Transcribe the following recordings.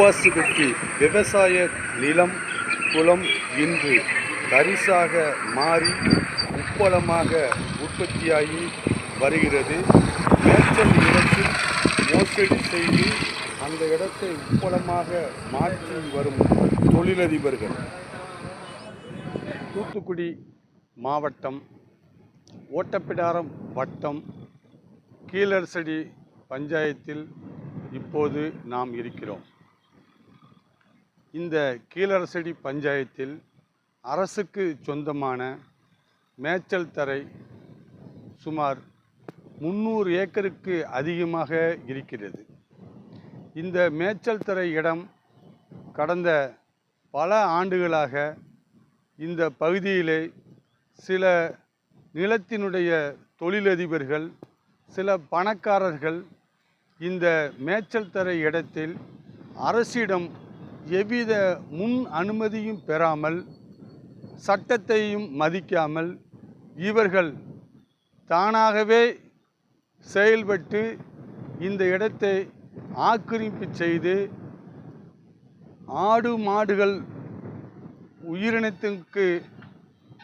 துப்பாசி விவசாய நிலம் குளம் இன்று தரிசாக மாறி உப்பளமாக உற்பத்தியாகி வருகிறது. மேச்சல் இடத்தில் மோசடி செய்து அந்த இடத்தை உப்பளமாக மாற்றி வரும் தொழிலதிபர்கள். தூத்துக்குடி மாவட்டம் ஓட்டப்பிடாரம் வட்டம் கீழரசடி பஞ்சாயத்தில் இப்போது நாம் இருக்கிறோம். இந்த கீழரசடி பஞ்சாயத்தில் அரசுக்கு சொந்தமான மேய்ச்சல் தரை சுமார் முந்நூறு ஏக்கருக்கு அதிகமாக இருக்கிறது. இந்த மேய்ச்சல் தரை இடம் கடந்த பல ஆண்டுகளாக இந்த பகுதியிலே சில நிலத்தினுடைய தொழிலதிபர்கள் சில பணக்காரர்கள் இந்த மேய்ச்சல் தரை இடத்தில் அரசிடம் எவ்வித முன் அனுமதியும் பெறாமல் சட்டத்தையும் மதிக்காமல் இவர்கள் தானாகவே செயல்பட்டு இந்த இடத்தை ஆக்கிரமிப்பு செய்து ஆடு மாடுகள் உயிரினத்திற்கு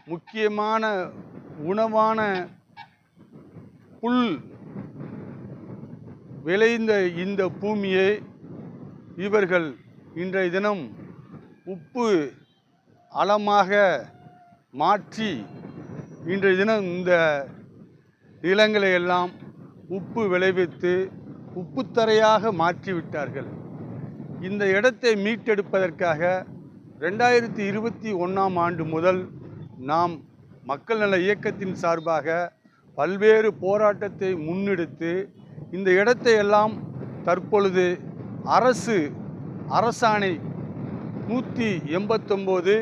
முக்கியமான உணவான புல் விளைந்த இந்த பூமியை இவர்கள் இன்றைய தினம் உப்பு அளமாக மாற்றி இன்றைய தினம் இந்த நிலங்களை எல்லாம் உப்பு விளைவித்து உப்புத்தரையாக மாற்றிவிட்டார்கள் இந்த இடத்தை மீட்டெடுப்பதற்காக ரெண்டாயிரத்தி இருபத்தி ஒன்றாம் ஆண்டு முதல் நாம் மக்கள் நல இயக்கத்தின் சார்பாக பல்வேறு போராட்டத்தை முன்னெடுத்து இந்த இடத்தை எல்லாம் தற்பொழுது அரசு அரசாணை நூற்றி எண்பத்தொம்போது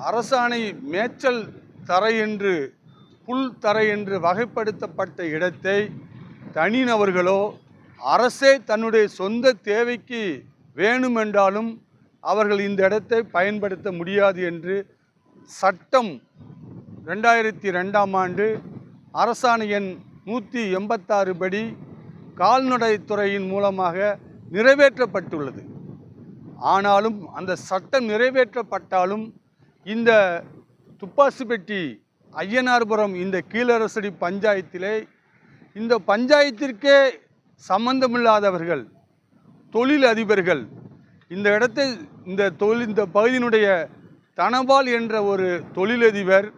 அரசாணை மேய்ச்சல் தரை என்று புல் தரை என்று வகைப்படுத்தப்பட்ட இடத்தை தனிநபர்களோ அரசே தன்னுடைய சொந்த தேவைக்கு வேணுமென்றாலும் அவர்கள் இந்த இடத்தை பயன்படுத்த முடியாது என்று சட்டம் ரெண்டாயிரத்தி ரெண்டாம் ஆண்டு அரசாணை எண் நூற்றி எண்பத்தாறு படி கால்நடைத்துறையின் மூலமாக நிறைவேற்றப்பட்டுள்ளது. ஆனாலும் அந்த சட்டம் நிறைவேற்றப்பட்டாலும் இந்த துப்பாசிப்பட்டி ஐயனார்புரம் இந்த கீழரசடி பஞ்சாயத்திலே இந்த பஞ்சாயத்திற்கே சம்பந்தமில்லாதவர்கள் தொழில் அதிபர்கள் இந்த இடத்தை இந்த தொழில் இந்த பகுதியினுடைய தனபால் என்ற ஒரு தொழிலதிபர்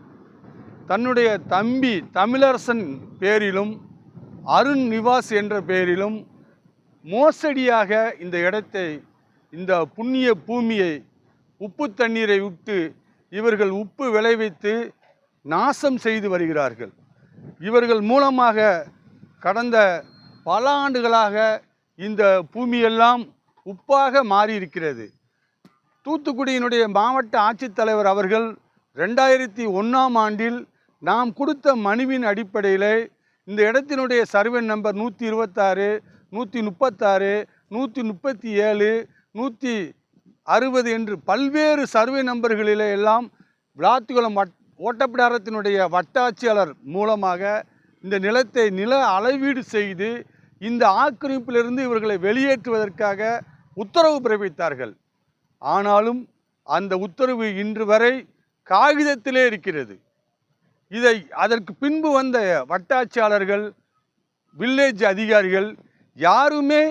தன்னுடைய தம்பி தமிழரசன் பேரிலும் அருண் நிவாஸ் என்ற பெயரிலும் மோசடியாக இந்த இடத்தை இந்த புண்ணிய பூமியை உப்பு தண்ணீரை விட்டு இவர்கள் உப்பு விளைவித்து நாசம் செய்து வருகிறார்கள். இவர்கள் மூலமாக கடந்த பல ஆண்டுகளாக இந்த பூமியெல்லாம் உப்பாக மாறியிருக்கிறது. தூத்துக்குடியினுடைய மாவட்ட ஆட்சித்தலைவர் அவர்கள் ரெண்டாயிரத்தி ஒன்றாம் ஆண்டில் நாம் கொடுத்த மனுவின் அடிப்படையில் இந்த இடத்தினுடைய சர்வே நம்பர் நூற்றி இருபத்தாறு நூற்றி முப்பத்தாறு நூற்றி முப்பத்தி ஏழு நூற்றி அறுபது என்று பல்வேறு சர்வே நம்பர்களிலே எல்லாம் விளாத்துக்குளம் வட் ஓட்டப்பிடாரத்தினுடைய வட்டாட்சியாளர் மூலமாக இந்த நிலத்தை நில அளவீடு செய்து இந்த ஆக்கிரமிப்பிலிருந்து இவர்களை வெளியேற்றுவதற்காக உத்தரவு பிறப்பித்தார்கள். ஆனாலும் அந்த உத்தரவு இன்று வரை காகிதத்திலே இருக்கிறது. இதை அதற்கு பின்பு வந்த வட்டாட்சியாளர்கள் வில்லேஜ் அதிகாரிகள் யாருமே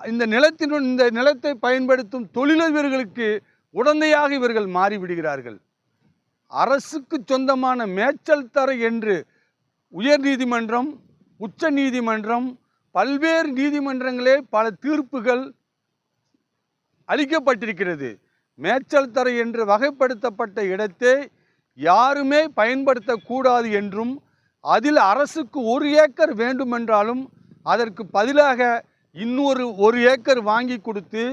இந்த நிலத்தினுடன் இந்த நிலத்தை பயன்படுத்தும் தொழிலதிபர்களுக்கு உடந்தையாக இவர்கள் மாறிவிடுகிறார்கள். அரசுக்கு சொந்தமான மேய்ச்சல் தர என்று உயர் நீதிமன்றம் உச்ச நீதிமன்றம் பல்வேறு நீதிமன்றங்களே பல தீர்ப்புகள் அளிக்கப்பட்டிருக்கிறது. மேய்ச்சல் தர என்று வகைப்படுத்தப்பட்ட இடத்தை யாருமே பயன்படுத்தக்கூடாது என்றும் அதில் அரசுக்கு ஒரு ஏக்கர் வேண்டுமென்றாலும் அதற்கு பதிலாக இன்னொரு ஒரு ஏக்கர் வாங்கி கொடுத்து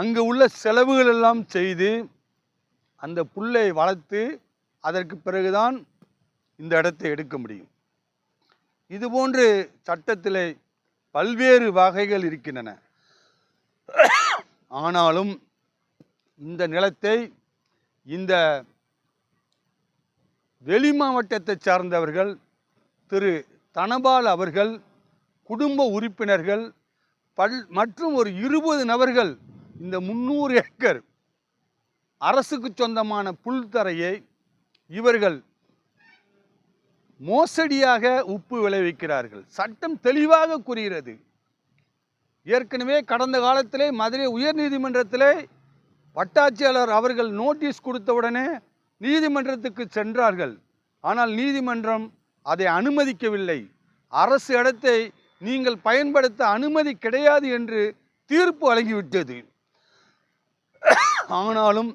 அங்கே உள்ள செலவுகள் எல்லாம் செய்து அந்த புல்லை வளர்த்து அதற்கு பிறகுதான் இந்த இடத்தை எடுக்க முடியும். இதுபோன்று சட்டத்தில் பல்வேறு வகைகள் இருக்கின்றன. ஆனாலும் இந்த நிலத்தை இந்த வெளி மாவட்டத்தைச் சார்ந்தவர்கள் திரு தனபால் அவர்கள் குடும்ப உறுப்பினர்கள் பல் மற்றும் ஒரு இருபது நபர்கள் இந்த முந்நூறு ஏக்கர் அரசுக்கு சொந்தமான புல்தரையை இவர்கள் மோசடியாக உப்பு விளைவிக்கிறார்கள். சட்டம் தெளிவாக கூறுகிறது. ஏற்கனவே கடந்த காலத்திலே மதுரை உயர்நீதிமன்றத்திலே வட்டாட்சியாளர் அவர்கள் நோட்டீஸ் கொடுத்தவுடனே நீதிமன்றத்துக்கு சென்றார்கள். ஆனால் நீதிமன்றம் அதை அனுமதிக்கவில்லை. அரசு இடத்தை நீங்கள் பயன்படுத்த அனுமதி கிடையாது என்று தீர்ப்பு வழங்கிவிட்டது. ஆனாலும்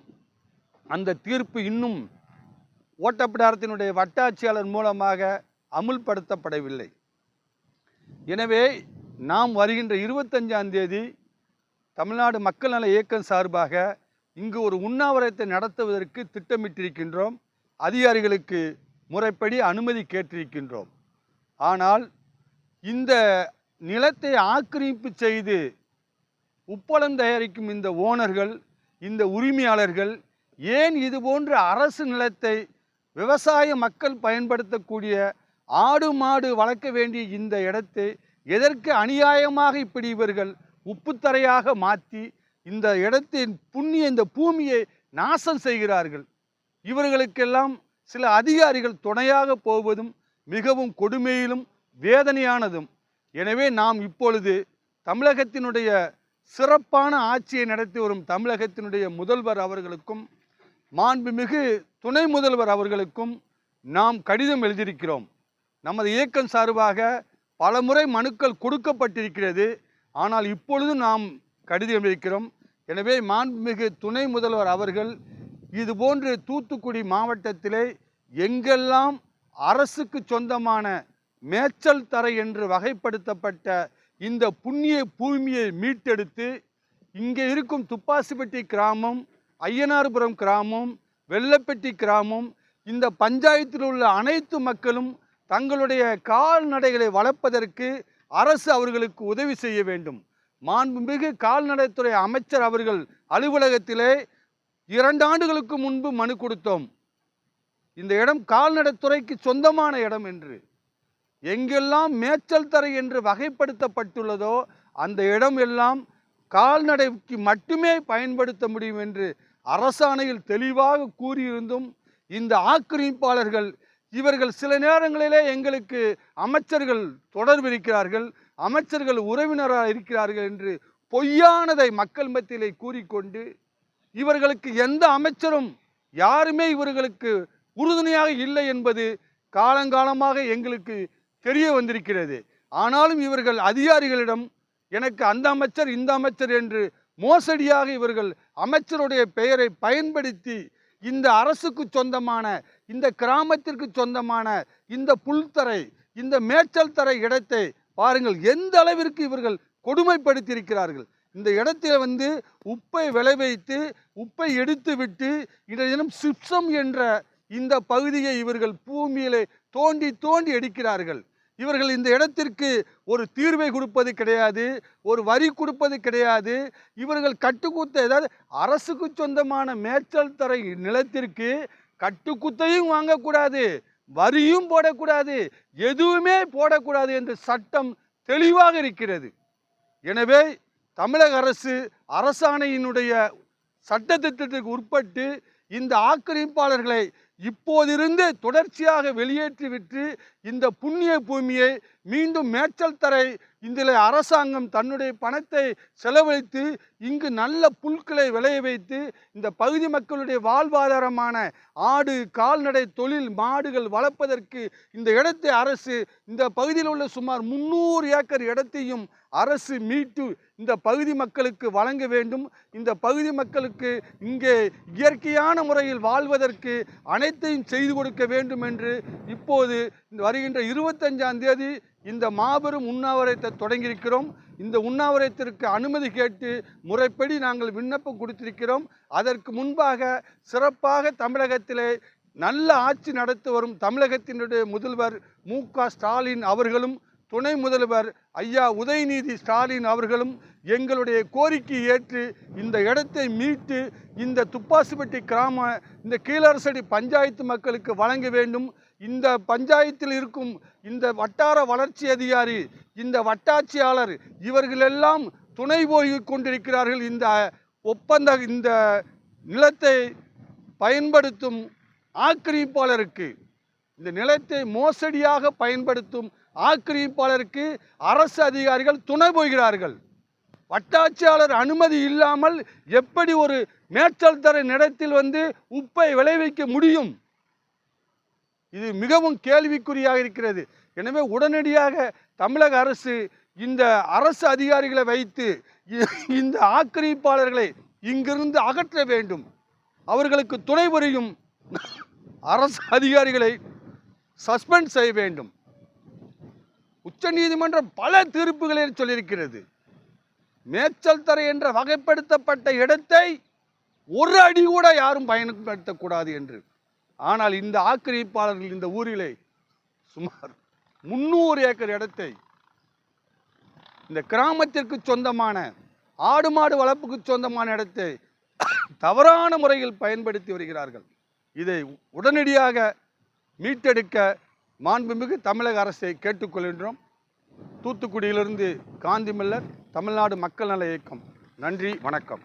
அந்த தீர்ப்பு இன்னும் ஓட்டப்பிடாரத்தினுடைய வட்டாட்சியாளர் மூலமாக அமுல்படுத்தப்படவில்லை. எனவே நாம் வருகின்ற இருபத்தஞ்சாம் தேதி தமிழ்நாடு மக்கள் நல இயக்கம் சார்பாக இங்கு ஒரு உண்ணாவிரத்தை நடத்துவதற்கு திட்டமிட்டிருக்கின்றோம். அதிகாரிகளுக்கு முறைப்படி அனுமதி கேட்டிருக்கின்றோம். ஆனால் இந்த நிலத்தை ஆக்கிரமிப்பு செய்து உப்பளம் தயாரிக்கும் இந்த ஓனர்கள் இந்த உரிமையாளர்கள் ஏன் இது போன்ற அரசு நிலத்தை விவசாய மக்கள் பயன்படுத்தக்கூடிய ஆடு மாடு வளர்க்க வேண்டிய இந்த இடத்தை எதற்கு அநியாயமாக இப்படி இவர்கள் உப்புத்தரையாக மாற்றி இந்த இடத்தின் புண்ணிய இந்த பூமியை நாசம் செய்கிறார்கள்? இவர்களுக்கெல்லாம் சில அதிகாரிகள் துணையாக போவதும் மிகவும் கொடுமையிலும் வேதனையானதும். எனவே நாம் இப்பொழுது தமிழகத்தினுடைய சிறப்பான ஆட்சியை நடத்தி வரும் தமிழகத்தினுடைய முதல்வர் அவர்களுக்கும் மாண்புமிகு துணை முதல்வர் அவர்களுக்கும் நாம் கடிதம் எழுதியிருக்கிறோம். நமது இயக்கம் சார்பாக பலமுறை மனுக்கள் கொடுக்கப்பட்டிருக்கிறது. ஆனால் இப்பொழுது நாம் கடிதம் இருக்கிறோம் எனவே மாண்புமிகு துணை முதல்வர் அவர்கள் இதுபோன்று தூத்துக்குடி மாவட்டத்திலே எங்கெல்லாம் அரசுக்கு சொந்தமான மேச்சல் தரை என்று வகைப்படுத்தப்பட்ட இந்த புண்ணிய பூமியை மீட்டெடுத்து இங்கே இருக்கும் துப்பாசிப்பட்டி கிராமம் ஐயனார்புரம் கிராமம் வெள்ளப்பட்டி கிராமம் இந்த பஞ்சாயத்தில் உள்ள அனைத்து மக்களும் தங்களுடைய கால்நடைகளை வளர்ப்பதற்கு அரசு அவர்களுக்கு உதவி செய்ய வேண்டும். மாண்புமிகு கால்நடைத்துறை அமைச்சர் அவர்கள் அலுவலகத்திலே இரண்டு ஆண்டுகளுக்கு முன்பு மனு கொடுத்தோம். இந்த இடம் கால்நடைத்துறைக்கு சொந்தமான இடம் என்று. எங்கெல்லாம் மேய்ச்சல் தரை என்று வகைப்படுத்தப்பட்டுள்ளதோ அந்த இடம் எல்லாம் கால்நடைக்கு மட்டுமே பயன்படுத்த முடியும் என்று அரசாணையில் தெளிவாக கூறியிருந்தும் இந்த ஆக்கிரமிப்பாளர்கள் இவர்கள் சில நேரங்களிலே எங்களுக்கு அமைச்சர்கள் தொடர்பு இருக்கிறார்கள் அமைச்சர்கள் உறவினராக இருக்கிறார்கள் என்று பொய்யானதை மக்கள் மத்தியிலே கூறிக்கொண்டு இவர்களுக்கு எந்த அமைச்சரும் யாருமே இவர்களுக்கு உறுதுணையாக இல்லை என்பது காலங்காலமாக எங்களுக்கு தெரிய வந்திருக்கிறது. ஆனாலும் இவர்கள் அதிகாரிகளிடம் எனக்கு அந்த அமைச்சர் இந்த அமைச்சர் என்று மோசடியாக இவர்கள் அமைச்சருடைய பெயரை பயன்படுத்தி இந்த அரசுக்கு சொந்தமான இந்த கிராமத்திற்கு சொந்தமான இந்த புல்தரை இந்த மேய்ச்சல் தரை இடத்தை பாருங்கள் எந்த அளவிற்கு இவர்கள் கொடுமைப்படுத்தியிருக்கிறார்கள். இந்த இடத்துல வந்து உப்பை விளைவைத்து உப்பை எடுத்து விட்டு இதனம் சிப்சம் என்ற இந்த பகுதியை இவர்கள் பூமியிலே தோண்டி தோண்டி எடுக்கிறார்கள். இவர்கள் இந்த இடத்திற்கு ஒரு தீர்வை கொடுப்பது கிடையாது ஒரு வரி கொடுப்பது கிடையாது. இவர்கள் கட்டுக்குத்த ஏதாவது அரசுக்கு சொந்தமான மேய்ச்சல் தரை நிலத்திற்கு கட்டுக்குத்தையும் வாங்கக்கூடாது வரியும் போடக்கூடாது எதுவுமே போடக்கூடாது என்று சட்டம் தெளிவாக இருக்கிறது. எனவே தமிழக அரசு அரசாணையினுடைய சட்டத்திட்டத்திற்கு உட்பட்டு இந்த ஆக்கிரமிப்பாளர்களை இப்போதிருந்து தொடர்ச்சியாக வெளியேற்றிவிட்டு இந்த புண்ணிய பூமியை மீண்டும் மேய்ச்சல் தரை இதில் அரசாங்கம் தன்னுடைய பணத்தை செலவழித்து இங்கு நல்ல புல்களை விளைய வைத்து இந்த பகுதி மக்களுடைய வாழ்வாதாரமான ஆடு கால்நடை தொழில் மாடுகள் வளர்ப்பதற்கு இந்த இடத்தை அரசு இந்த பகுதியில் உள்ள சுமார் முந்நூறு ஏக்கர் இடத்தையும் அரசு மீட்டு இந்த பகுதி மக்களுக்கு வழங்க வேண்டும். இந்த பகுதி மக்களுக்கு இங்கே இயற்கையான முறையில் வாழ்வதற்கு அனைத்தையும் செய்து கொடுக்க வேண்டும் என்று இப்போது வருகின்ற இருபத்தஞ்சாம் தேதி இந்த மாபெரும் உண்ணாவிரத்தை தொடங்கியிருக்கிறோம். இந்த உண்ணாவிரத்திற்கு அனுமதி கேட்டு முறைப்படி நாங்கள் விண்ணப்பம் கொடுத்திருக்கிறோம். அதற்கு முன்பாக சிறப்பாக தமிழகத்திலே நல்ல ஆட்சி நடத்தி வரும் தமிழகத்தினுடைய முதல்வர் மு க ஸ்டாலின் அவர்களும் துணை முதல்வர் ஐயா உதயநிதி ஸ்டாலின் அவர்களும் எங்களுடைய கோரிக்கை ஏற்று இந்த இடத்தை மீட்டு இந்த துப்பாசிப்பட்டி கிராம இந்த கீழரசடி பஞ்சாயத்து மக்களுக்கு வழங்க வேண்டும். இந்த பஞ்சாயத்தில் இருக்கும் இந்த வட்டார வளர்ச்சி அதிகாரி இந்த வட்டாட்சியாளர் இவர்களெல்லாம் துணை போய் கொண்டிருக்கிறார்கள். இந்த ஒப்பந்த இந்த நிலத்தை பயன்படுத்தும் ஆக்கிரமிப்பாளருக்கு இந்த நிலத்தை மோசடியாக பயன்படுத்தும் ஆக்கிரமிப்பாளருக்கு அரசு அதிகாரிகள் துணை போகிறார்கள். வட்டாட்சியாளர் அனுமதி இல்லாமல் எப்படி ஒரு மேற்றல் தர நிலத்தில் வந்து உப்பை விளைவிக்க முடியும்? இது மிகவும் கேள்விக்குறியாக இருக்கிறது. எனவே உடனடியாக தமிழக அரசு இந்த அரசு அதிகாரிகளை வைத்து இந்த ஆக்கிரமிப்பாளர்களை இங்கிருந்து அகற்ற வேண்டும். அவர்களுக்கு துணை புரியும் அரசு அதிகாரிகளை சஸ்பெண்ட் செய்ய வேண்டும். உச்சநீதிமன்றம் பல தீர்ப்புகளை சொல்லியிருக்கிறது. மேச்சல் தரை என்ற வகைப்படுத்தப்பட்ட இடத்தை ஒரு அடி கூட யாரும் பயன்படுத்தக்கூடாது என்று. ஆனால் இந்த ஆக்கிரமிப்பாளர்கள் இந்த ஊரிலே சுமார் முந்நூறு ஏக்கர் இடத்தை இந்த கிராமத்திற்கு சொந்தமான ஆடு மாடு வளர்ப்புக்கு சொந்தமான இடத்தை தவறான முறையில் பயன்படுத்தி வருகிறார்கள். இதை உடனடியாக மீட்டெடுக்க மாண்புமிகு தமிழக அரசை கேட்டுக்கொள்கின்றோம். தூத்துக்குடியிலிருந்து காந்தி மல்லர் தமிழ்நாடு மக்கள் நல இயக்கம். நன்றி வணக்கம்.